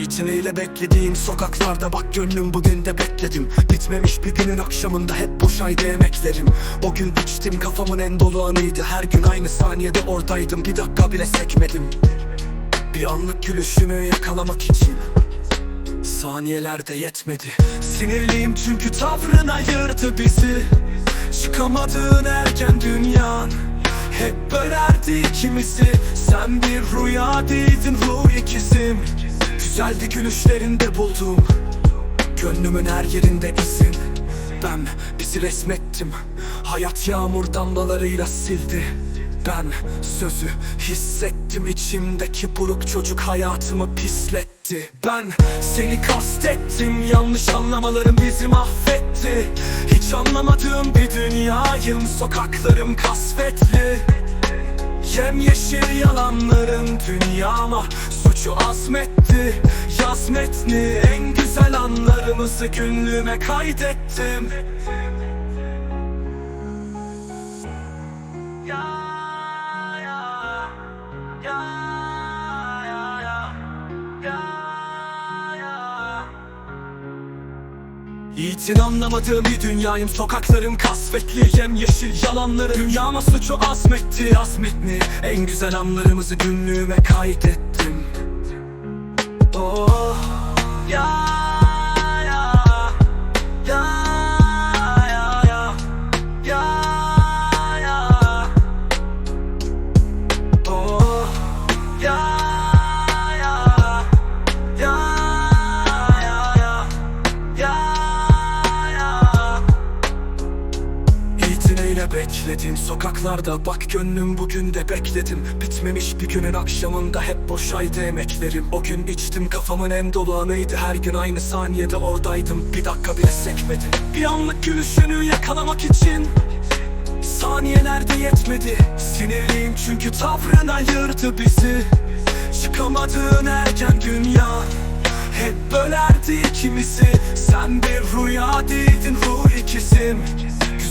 İçiniyle beklediğim sokaklarda bak gönlüm bugün de bekledim. Bitmemiş bir günün akşamında hep boşaydı emeklerim O gün içtim kafamın en dolu anıydı. Her gün aynı saniyede oradaydım. Bir dakika bile sekmedim. Bir anlık gülüşünü yakalamak için. Saniyelerde yetmedi. Sinirliyim çünkü tavrın ayırdı bizi. Çıkamadığın erken dünyan Hep bölerdi ikimizi. Sen bir rüya değildin ruh ikizim Güzeldi gülüşlerinde buldum Gönlümün her yerinde izin. Ben bizi resmettim. Hayat yağmur damlalarıyla sildi. Ben sözü hissettim. İçimdeki buruk çocuk hayatımı pisletti. Ben seni kastettim. Yanlış anlamalarım bizi mahvetti. Hiç anlamadığım bir dünyayım. Sokaklarım kasvetli. Yemyeşil yalanların dünyama suçu azmetti Yaz metni en güzel anlarımızı günlüğüme kaydettim. Ya ya ya ya anlamadığım bir dünyayım. Sokaklarım kasvetli Yemyeşil yalanları. Dünyama suçu azmetti Azmetni. En güzel anlarımızı günlüğüme kaydettim Oh Ya İtineyle bekledim sokaklarda bak gönlüm bugün de bekledim. Bitmemiş bir günün akşamında hep boşaydı emeklerim. O gün içtim kafamın en dolu anıydı. Her gün aynı saniyede oradaydım. Bir dakika bile sekmedi Bir anlık gülüşünü yakalamak için Saniyelerde yetmedi. Sinirliyim çünkü tavrın ayırdı bizi. Çıkamadığın erken dünya Hep bölerdi ikimizi. Sen bir rüya değildin ruh ikizim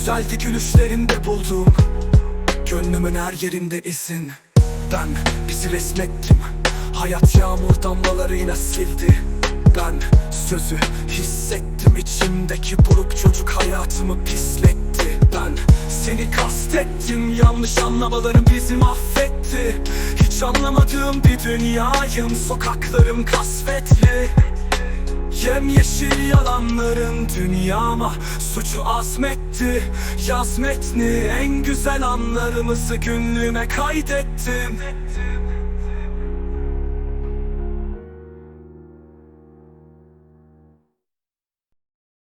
Güzeldi gülüşlerinde buldum. Gönlümün her yerinde izin. Ben bizi resmettim. Hayat yağmur damlalarıyla sildi. Ben sözü hissettim. İçimdeki buruk çocuk hayatımı pisletti. Ben seni kastettim. Yanlış anlamalarım bizi mahvetti. Hiç anlamadığım bir dünyayım. Sokaklarım kasvetli Yalanların dünyama suçu azmetti. Yaz metni en güzel anlarımızı günlüğüme kaydettim